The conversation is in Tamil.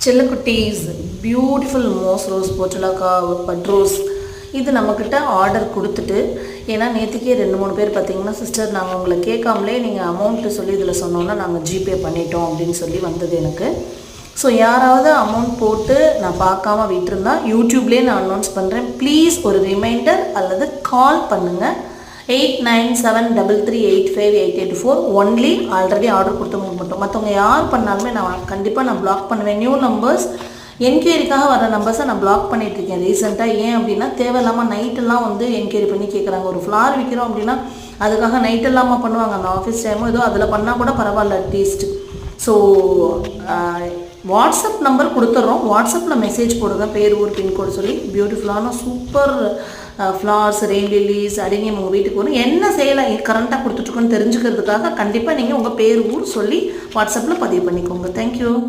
செல்லக்குட்டீஸ் beautiful moss rose portulaca but rose இது நம்மக்கிட்ட ஆர்டர் கொடுத்துட்டு ஏன்னா நேற்றுக்கே ரெண்டு மூணு பேர் பார்த்தீங்கன்னா சிஸ்டர் நாங்கள் உங்களை கேட்காமலே நீங்கள் அமௌண்ட்டு சொல்லி இதில் சொன்னோன்னா நாங்கள் ஜிபே பண்ணிட்டோம் அப்படின்னு சொல்லி வந்தது எனக்கு. ஸோ யாராவது அமௌண்ட் போட்டு நான் பார்க்காம விட்டுருந்தா யூடியூப்லேயே நான் அனௌன்ஸ் பண்ணுறேன் ப்ளீஸ் ஒரு ரிமைண்டர் அல்லது கால் பண்ணுங்கள் eight nine seven double three eight five eight eight four only already order கொடுத்தவங்களுக்கு மட்டும். மற்றவங்க யார் பண்ணாலுமே நான் கண்டிப்பாக நான் பிளாக் பண்ணுவேன். நியூ நம்பர்ஸ் என்கொயரிக்காக வர நம்பர்ஸை நான் பிளாக் பண்ணிட்டு இருக்கேன் ரீசெண்டாக ஏன் அப்படின்னா தேவையில்லாமல் நைட்டெல்லாம் வந்து என்கொயரி பண்ணி கேட்குறாங்க ஒரு ஃப்ளார் விற்கிறோம் அப்படின்னா அதுக்காக நைட் இல்லாமல் பண்ணுவாங்க. அந்த ஆஃபீஸ் டைமோ ஏதோ அதில் பண்ணால் கூட பரவாயில்ல அட்லீஸ்ட் ஸோ வாட்ஸ்அப் நம்பர் கொடுத்துட்றோம் வாட்ஸ்அப்பில் மெசேஜ் போடுங்க. பேர் ஊர் பின்கோடு சொல்லி. பியூட்டிஃபுல்லான super flowers rain lilies adenium உங்கள் வீட்டுக்கு வரும் என்ன செய்யலை கரண்ட்டாக கொடுத்துட்ருக்கோன்னு தெரிஞ்சுக்கிறதுக்காக கண்டிப்பாக நீங்கள் உங்கள் பேர் ஊர் சொல்லி வாட்ஸ்அப்பில் பதிவு பண்ணிக்கோங்க. தேங்க்யூ